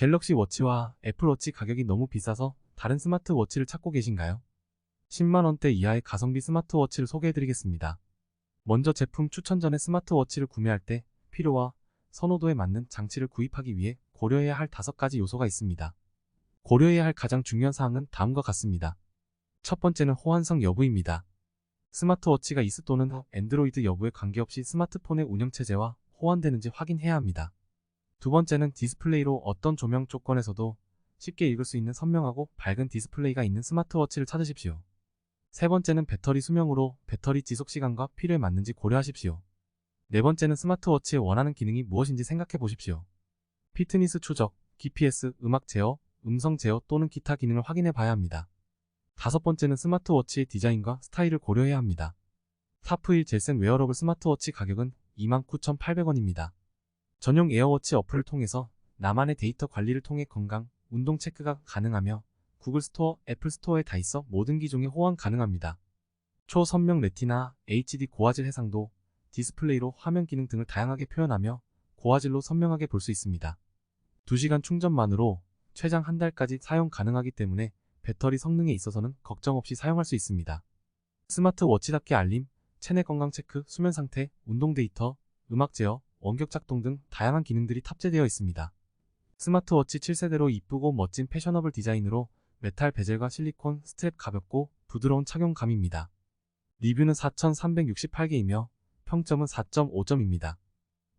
갤럭시 워치와 애플워치 가격이 너무 비싸서 다른 스마트워치를 찾고 계신가요? 10만원대 이하의 가성비 스마트워치를 소개해드리겠습니다. 먼저 제품 추천 전에 스마트워치를 구매할 때 필요와 선호도에 맞는 장치를 구입하기 위해 고려해야 할 다섯 가지 요소가 있습니다. 고려해야 할 가장 중요한 사항은 다음과 같습니다. 첫 번째는 호환성 여부입니다. 스마트워치가 이스 또는 앤드로이드 여부에 관계없이 스마트폰의 운영체제와 호환되는지 확인해야 합니다. 두 번째는 디스플레이로 어떤 조명 조건에서도 쉽게 읽을 수 있는 선명하고 밝은 디스플레이가 있는 스마트워치를 찾으십시오. 세 번째는 배터리 수명으로 배터리 지속 시간과 필요에 맞는지 고려하십시오. 네 번째는 스마트워치에 원하는 기능이 무엇인지 생각해 보십시오. 피트니스 추적, GPS, 음악 제어, 음성 제어 또는 기타 기능을 확인해 봐야 합니다. 다섯 번째는 스마트워치의 디자인과 스타일을 고려해야 합니다. 타프1 젤센 웨어러블 스마트워치 가격은 29,800원입니다. 전용 에어워치 어플을 통해서 나만의 데이터 관리를 통해 건강, 운동 체크가 가능하며 구글 스토어, 애플 스토어에 다 있어 모든 기종에 호환 가능합니다. 초선명 레티나, HD 고화질 해상도, 디스플레이로 화면 기능 등을 다양하게 표현하며 고화질로 선명하게 볼 수 있습니다. 2시간 충전만으로 최장 한 달까지 사용 가능하기 때문에 배터리 성능에 있어서는 걱정 없이 사용할 수 있습니다. 스마트워치답게 알림, 체내 건강 체크, 수면 상태, 운동 데이터, 음악 제어, 원격 작동 등 다양한 기능들이 탑재되어 있습니다. 스마트워치 7세대로 이쁘고 멋진 패셔너블 디자인으로 메탈 베젤과 실리콘 스트랩 가볍고 부드러운 착용감입니다. 리뷰는 4,368개이며 평점은 4.5점입니다.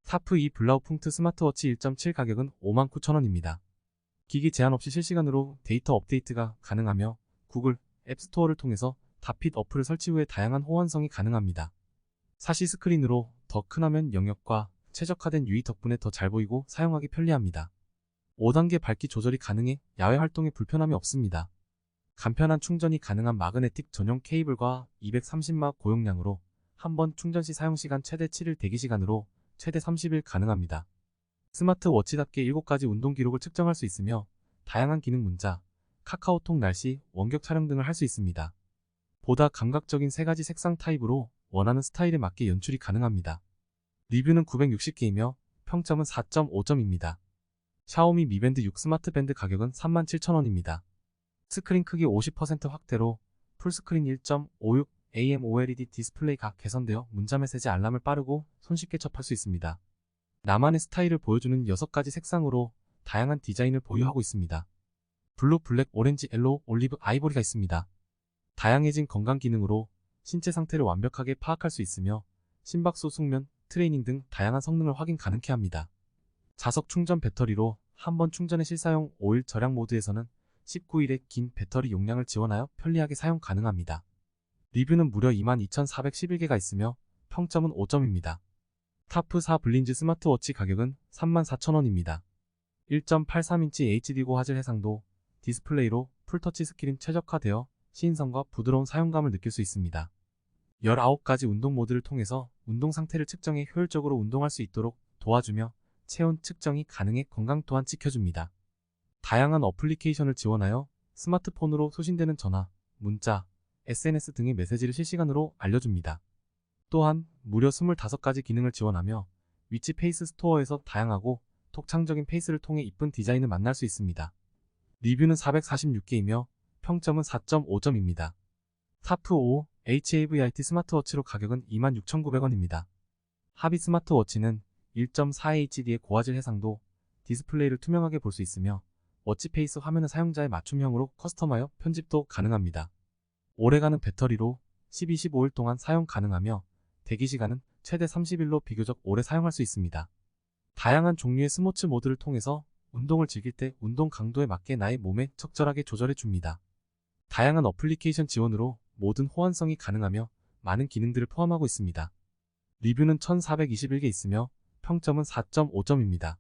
타프 2 블라우풍트 스마트워치 1.7 가격은 59,000원입니다. 기기 제한 없이 실시간으로 데이터 업데이트가 가능하며 구글 앱스토어를 통해서 다핏 어플을 설치 후에 다양한 호환성이 가능합니다. 사시 스크린으로 더 큰 화면 영역과 최적화된 UI 덕분에 더 잘 보이고 사용하기 편리합니다. 5단계 밝기 조절이 가능해 야외 활동에 불편함이 없습니다. 간편한 충전이 가능한 마그네틱 전용 케이블과 230마 고용량으로 한 번 충전 시 사용시간 최대 7일 대기시간으로 최대 30일 가능합니다. 스마트워치답게 7가지 운동 기록을 측정할 수 있으며 다양한 기능 문자, 카카오톡 날씨, 원격 촬영 등을 할 수 있습니다. 보다 감각적인 3가지 색상 타입으로 원하는 스타일에 맞게 연출이 가능합니다. 리뷰는 960개이며 평점은 4.5점입니다. 샤오미 미밴드 6 스마트 밴드 가격은 37,000원입니다. 스크린 크기 50% 확대로 풀스크린 1.56 AMOLED 디스플레이가 개선되어 문자 메시지 알람을 빠르고 손쉽게 접할 수 있습니다. 나만의 스타일을 보여주는 6가지 색상으로 다양한 디자인을 보유하고 있습니다. 블루, 블랙, 오렌지, 옐로우, 올리브, 아이보리가 있습니다. 다양해진 건강 기능으로 신체 상태를 완벽하게 파악할 수 있으며 심박수 숙면, 트레이닝 등 다양한 성능을 확인 가능케 합니다. 자석 충전 배터리로 한 번 충전의 실사용 5일 절약 모드에서는 19일의 긴 배터리 용량을 지원하여 편리하게 사용 가능합니다. 리뷰는 무려 22,411개가 있으며 평점은 5점입니다. 타프4 블린즈 스마트워치 가격은 34,000원입니다. 1.83인치 HD 고 화질 해상도 디스플레이로 풀터치 스크린 최적화되어 시인성과 부드러운 사용감을 느낄 수 있습니다. 19가지 운동 모드를 통해서 운동 상태를 측정해 효율적으로 운동할 수 있도록 도와주며 체온 측정이 가능해 건강 또한 지켜줍니다. 다양한 어플리케이션을 지원하여 스마트폰으로 소신되는 전화, 문자, SNS 등의 메시지를 실시간으로 알려줍니다. 또한 무려 25가지 기능을 지원하며 위치 페이스 스토어에서 다양하고 독창적인 페이스를 통해 이쁜 디자인을 만날 수 있습니다. 리뷰는 446개이며 평점은 4.5점입니다. 타프 5 HAVIT 스마트워치로 가격은 26,900원입니다. 하비 스마트워치는 1.4HD의 고화질 해상도 디스플레이를 투명하게 볼 수 있으며 워치페이스 화면은 사용자의 맞춤형으로 커스텀하여 편집도 가능합니다. 오래가는 배터리로 12, 15일 동안 사용 가능하며 대기시간은 최대 30일로 비교적 오래 사용할 수 있습니다. 다양한 종류의 스모츠 모드를 통해서 운동을 즐길 때 운동 강도에 맞게 나의 몸에 적절하게 조절해 줍니다. 다양한 어플리케이션 지원으로 모든 호환성이 가능하며 많은 기능들을 포함하고 있습니다. 리뷰는 1421개 있으며 평점은 4.5점입니다.